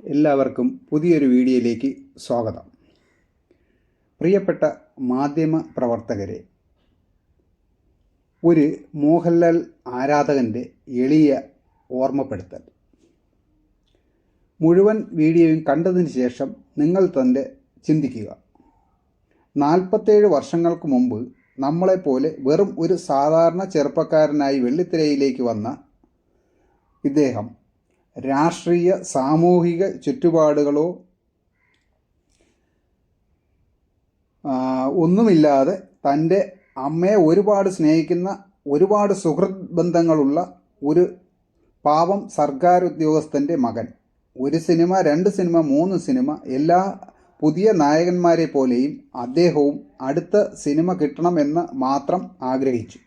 എല്ലാവർക്കും പുതിയൊരു വീഡിയോയിലേക്ക് സ്വാഗതം. പ്രിയപ്പെട്ട മാധ്യമ പ്രവർത്തകരെ ഒരു മോഹൻലാൽ ആരാധകന്റെ എളിയ ഓർമ്മപ്പെടുത്തൽ. മുഴുവൻ വീഡിയോയും കണ്ടതിന് ശേഷം നിങ്ങൾ തന്നെ ചിന്തിക്കുക. നാൽപ്പത്തേഴ് വർഷങ്ങൾക്ക് മുമ്പ് നമ്മളെപ്പോലെ വെറും ഒരു സാധാരണ ചെറുപ്പക്കാരനായി വെള്ളിത്തിരയിലേക്ക് വന്ന ഇദ്ദേഹം രാഷ്ട്രീയ സാമൂഹിക ചുറ്റുപാടുകളോ ഒന്നുമില്ലാതെ തന്റെ അമ്മയെ ഒരുപാട് സ്നേഹിക്കുന്ന ഒരുപാട് സുഹൃത് ബന്ധങ്ങളുള്ള ഒരു പാവം സർക്കാർ ഉദ്യോഗസ്ഥന്റെ മകൻ. ഒരു സിനിമ രണ്ട് സിനിമ മൂന്ന് സിനിമ എല്ലാ പുതിയ നായകന്മാരെ പോലെയും അദ്ദേഹവും അടുത്ത സിനിമ കിട്ടണമെന്ന് മാത്രം ആഗ്രഹിച്ചു.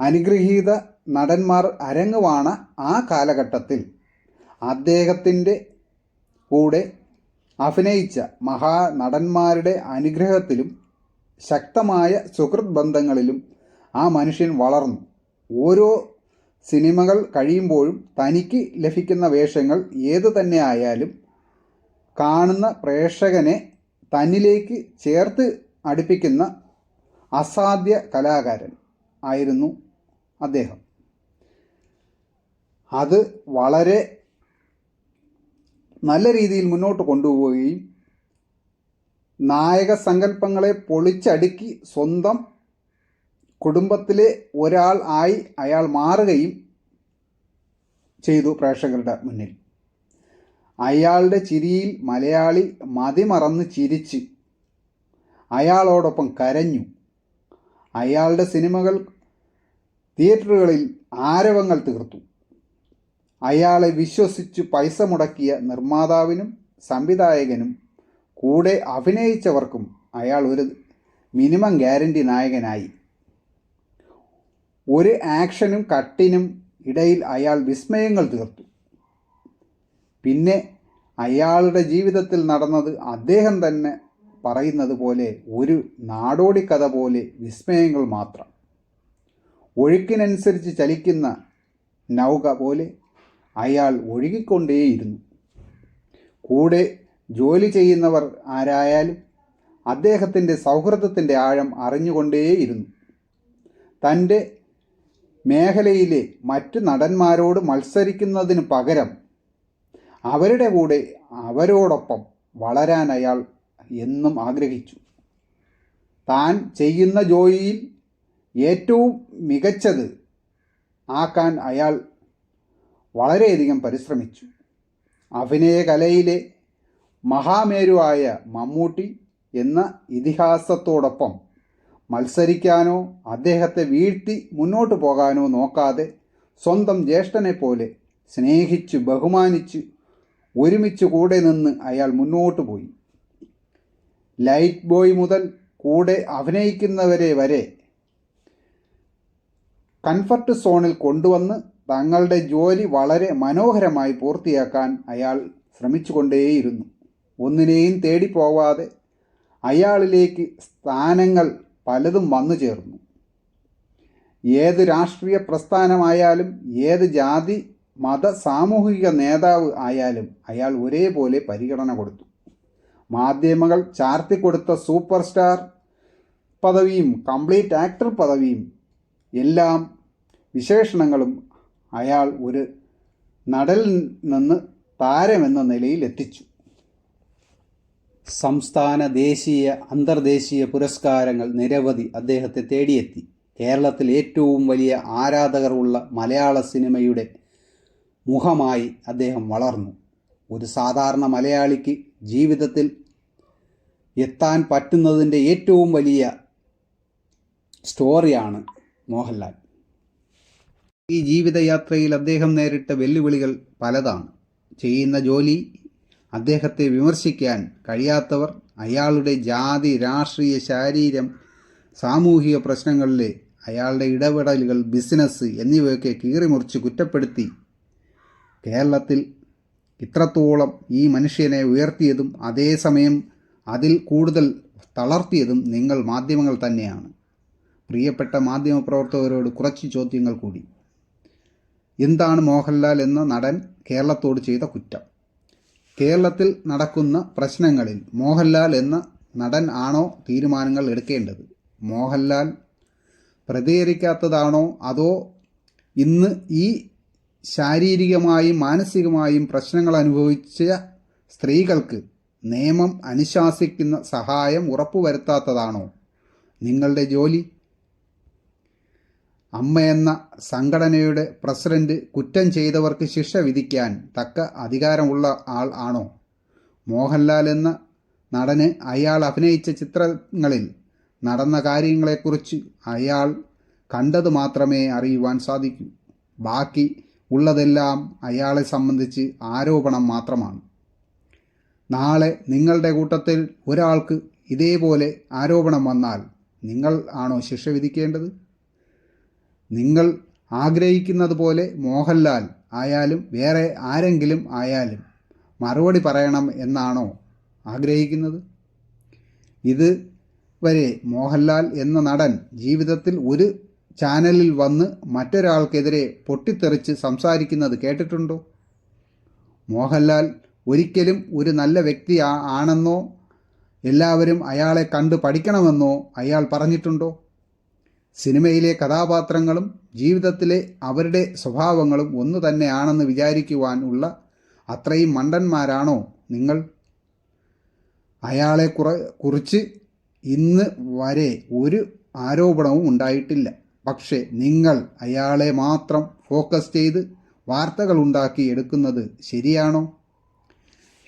അനുഗ്രഹീത നടന്മാർ അരങ്ങുവാണ ആ കാലഘട്ടത്തിൽ അദ്ദേഹത്തിന്റെ കൂടെ അഭിനയിച്ച മഹാനടന്മാരുടെ അനുഗ്രഹത്തിലും ശക്തമായ സുഹൃത് ബന്ധങ്ങളിലും ആ മനുഷ്യൻ വളർന്നു. ഓരോ സിനിമകൾ കഴിയുമ്പോഴും തനിക്ക് ലഭിക്കുന്ന വേഷങ്ങൾ ഏതു തന്നെ ആയാലും കാണുന്ന പ്രേക്ഷകനെ തന്നിലേക്ക് ചേർത്ത് അടുപ്പിക്കുന്ന അസാധ്യ കലാകാരൻ ആയിരുന്നു അദ്ദേഹം. അത് വളരെ നല്ല രീതിയിൽ മുന്നോട്ട് കൊണ്ടുപോവുകയും നായക സങ്കല്പങ്ങളെ പൊളിച്ചടുക്കി സ്വന്തം കുടുംബത്തിലെ ഒരാൾ ആയി അയാൾ മാറുകയും ചെയ്തു പ്രേക്ഷകരുടെ മുന്നിൽ. അയാളുടെ ചിരിയിൽ മലയാളി മതിമറന്ന് ചിരിച്ച് അയാളോടൊപ്പം കരഞ്ഞു. അയാളുടെ സിനിമകൾ തിയേറ്ററുകളിൽ ആരവങ്ങൾ തീർത്തു. അയാളെ വിശ്വസിച്ച് പൈസ മുടക്കിയ നിർമ്മാതാവിനും സംവിധായകനും കൂടെ അഭിനയിച്ചവർക്കും അയാൾ ഒരു മിനിമം ഗ്യാരണ്ടി നായകനായി. ഒരു ആക്ഷനും കട്ടിനും ഇടയിൽ അയാൾ വിസ്മയങ്ങൾ തീർത്തു. പിന്നെ അയാളുടെ ജീവിതത്തിൽ നടന്നത് അദ്ദേഹം തന്നെ പറയുന്നത് പോലെ ഒരു നാടോടി കഥ പോലെ വിസ്മയങ്ങൾ മാത്രം. ഒഴുക്കിനനുസരിച്ച് ചലിക്കുന്ന നൗക പോലെ അയാൾ ഒഴുകിക്കൊണ്ടേയിരുന്നു. കൂടെ ജോലി ചെയ്യുന്നവർ ആരായാലും അദ്ദേഹത്തിന്റെ സൗഹൃദത്തിന്റെ ആഴം അറിഞ്ഞുകൊണ്ടേയിരുന്നു. തന്റെ മേഖലയിലെ മറ്റ് നടന്മാരോട് മത്സരിക്കുന്നതിന് പകരം അവരുടെ കൂടെ അവരോടൊപ്പം വളരാൻ അയാൾ എന്നും ആഗ്രഹിച്ചു. താൻ ചെയ്യുന്ന ജോലിയിൽ ഏറ്റവും മികച്ചത് ആക്കാൻ അയാൾ വളരെയധികം പരിശ്രമിച്ചു. അഭിനയകലയിലെ മഹാമേരുവായ മമ്മൂട്ടി എന്ന ഇതിഹാസത്തോടൊപ്പം മത്സരിക്കാനോ അദ്ദേഹത്തെ വീഴ്ത്തി മുന്നോട്ട് പോകാനോ നോക്കാതെ സ്വന്തം ജ്യേഷ്ഠനെ പോലെ സ്നേഹിച്ചു ബഹുമാനിച്ച് ഒരുമിച്ച് കൂടെ നിന്ന് അയാൾ മുന്നോട്ട് പോയി. ലൈറ്റ് ബോയ് മുതൽ കൂടെ അഭിനയിക്കുന്നവരെ വരെ കംഫർട്ട് സോണിൽ കൊണ്ടുവന്ന് തങ്ങളുടെ ജോലി വളരെ മനോഹരമായി പൂർത്തിയാക്കാൻ അയാൾ ശ്രമിച്ചുകൊണ്ടേയിരുന്നു. ഒന്നിനെയും തേടിപ്പോവാതെ അയാളിലേക്ക് സ്ഥാനങ്ങൾ പലതും വന്നു ചേർന്നു. ഏത് രാഷ്ട്രീയ പ്രസ്ഥാനമായാലും ഏത് ജാതി മത സാമൂഹിക നേതാവ് ആയാലും അയാൾ ഒരേപോലെ പരിഗണന കൊടുത്തു. മാധ്യമങ്ങൾ ചാർത്തിക്കൊടുത്ത സൂപ്പർ സ്റ്റാർ പദവിയും കംപ്ലീറ്റ് ആക്ടർ പദവിയും എല്ലാം വിശേഷണങ്ങളും അയാൾ ഒരു നടലിൽ നിന്ന് താരമെന്ന നിലയിൽ എത്തിച്ചു. സംസ്ഥാന ദേശീയ അന്തർദേശീയ പുരസ്കാരങ്ങൾ നിരവധി അദ്ദേഹത്തെ തേടിയെത്തി. കേരളത്തിൽ ഏറ്റവും വലിയ ആരാധകർ ഉള്ള മലയാള സിനിമയുടെ മുഖമായി അദ്ദേഹം വളർന്നു. ഒരു സാധാരണ മലയാളിക്ക് ജീവിതത്തിൽ എത്താൻ പറ്റുന്നതിന്റെ ഏറ്റവും വലിയ സ്റ്റോറിയാണ് മോഹൻലാൽ. ഈ ജീവിതയാത്രയിൽ അദ്ദേഹം നേരിട്ട വെല്ലുവിളികൾ പലതാണ്. ചെയ്യുന്ന ജോലി അദ്ദേഹത്തെ വിമർശിക്കാൻ കഴിയാത്തവർ അയാളുടെ ജാതി രാഷ്ട്രീയ ശാരീരം സാമൂഹിക പ്രശ്നങ്ങളിലെ അയാളുടെ ഇടപെടലുകൾ ബിസിനസ് എന്നിവയൊക്കെ കീറിമുറിച്ച് കുറ്റപ്പെടുത്തി കേരളത്തിൽ ഇത്രത്തോളം ഈ മനുഷ്യനെ ഉയർത്തിയതും അതേസമയം അതിൽ കൂടുതൽ തളർത്തിയതും നിങ്ങൾ മാധ്യമങ്ങൾ തന്നെയാണ്. പ്രിയപ്പെട്ട മാധ്യമപ്രവർത്തകരോട് കുറച്ച് ചോദ്യങ്ങൾ കൂടി. എന്താണ് മോഹൻലാൽ എന്ന നടൻ കേരളത്തോട് ചെയ്ത കുറ്റം. കേരളത്തിൽ നടക്കുന്ന പ്രശ്നങ്ങളിൽ മോഹൻലാൽ എന്ന നടൻ ആണോ തീരുമാനങ്ങൾ എടുക്കേണ്ടത്? മോഹൻലാൽ പ്രതികരിക്കാത്തതാണോ? അതോ ഇന്ന് ഈ ശാരീരികമായും മാനസികമായും പ്രശ്നങ്ങൾ അനുഭവിച്ച സ്ത്രീകൾക്ക് നിയമം അനുശാസിക്കുന്ന സഹായം ഉറപ്പുവരുത്താത്തതാണോ? നിങ്ങളുടെ ജോലി അമ്മ എന്ന സംഘടനയുടെ പ്രസിഡന്റ് കുറ്റം ചെയ്തവർക്ക് ശിക്ഷ വിധിക്കാൻ തക്ക അധികാരമുള്ള ആൾ ആണോ? മോഹൻലാൽ എന്ന നടന് അയാൾ അഭിനയിച്ച ചിത്രങ്ങളിൽ നടന്ന കാര്യങ്ങളെക്കുറിച്ച് അയാൾ കണ്ടത് മാത്രമേ അറിയുവാൻ സാധിക്കൂ. ബാക്കി ഉള്ളതെല്ലാം അയാളെ സംബന്ധിച്ച് ആരോപണം മാത്രമാണ്. നാളെ നിങ്ങളുടെ കൂട്ടത്തിൽ ഒരാൾക്ക് ഇതേപോലെ ആരോപണം വന്നാൽ നിങ്ങൾ ആണോ ശിക്ഷ വിധിക്കേണ്ടത്? നിങ്ങൾ ആഗ്രഹിക്കുന്നത് പോലെ മോഹൻലാൽ ആയാലും വേറെ ആരെങ്കിലും ആയാലും മറുപടി പറയണം എന്നാണോ ആഗ്രഹിക്കുന്നത്? ഇത് വരെ മോഹൻലാൽ എന്ന നടൻ ജീവിതത്തിൽ ഒരു ചാനലിൽ വന്ന് മറ്റൊരാൾക്കെതിരെ പൊട്ടിത്തെറിച്ച് സംസാരിക്കുന്നത് കേട്ടിട്ടുണ്ടോ? മോഹൻലാൽ ഒരിക്കലും ഒരു നല്ല വ്യക്തി ആണെന്നോ എല്ലാവരും അയാളെ കണ്ട് പഠിക്കണമെന്നോ അയാൾ പറഞ്ഞിട്ടുണ്ടോ? സിനിമയിലെ കഥാപാത്രങ്ങളും ജീവിതത്തിലെ അവരുടെ സ്വഭാവങ്ങളും ഒന്നു തന്നെയാണെന്ന് വിചാരിക്കുവാൻ ഉള്ള അത്രയും മണ്ടന്മാരാണോ നിങ്ങൾ? അയാളെ കുറ കുറിച്ച് ഇന്ന് വരെ ഒരു ആരോപണവും ഉണ്ടായിട്ടില്ല. പക്ഷേ നിങ്ങൾ അയാളെ മാത്രം ഫോക്കസ് ചെയ്ത് വാർത്തകൾ ഉണ്ടാക്കി എടുക്കുന്നത് ശരിയാണോ?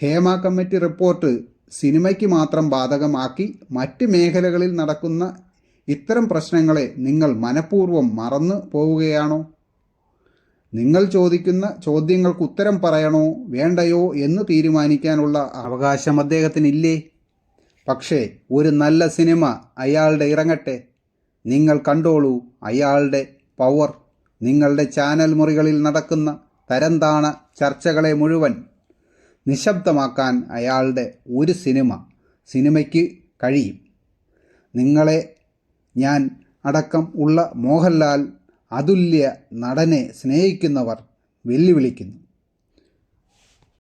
ഹേമ കമ്മിറ്റി റിപ്പോർട്ട് സിനിമയ്ക്ക് മാത്രം ബാധകമാക്കി മറ്റ് മേഖലകളിൽ നടക്കുന്ന ഇത്തരം പ്രശ്നങ്ങളെ നിങ്ങൾ മനഃപൂർവം മറന്നു പോവുകയാണോ? നിങ്ങൾ ചോദിക്കുന്ന ചോദ്യങ്ങൾക്ക് ഉത്തരം പറയണോ വേണ്ടയോ എന്ന് തീരുമാനിക്കാനുള്ള അവകാശം അദ്ദേഹത്തിനില്ലേ? പക്ഷേ ഒരു നല്ല സിനിമ അയാളുടെ ഇറങ്ങട്ടെ. നിങ്ങൾ കണ്ടോളൂ അയാളുടെ പവർ. നിങ്ങളുടെ ചാനൽ മുറികളിൽ നടക്കുന്ന തരംതാണ ചർച്ചകളെ മുഴുവൻ നിശബ്ദമാക്കാൻ അയാളുടെ ഒരു സിനിമ സിനിമയ്ക്ക് കഴിയും. നിങ്ങളെ ഞാൻ അടക്കം ഉള്ള മോഹൻലാൽ അതുല്യ നടനെ സ്നേഹിക്കുന്നവർ വെല്ലുവിളിക്കുന്നു.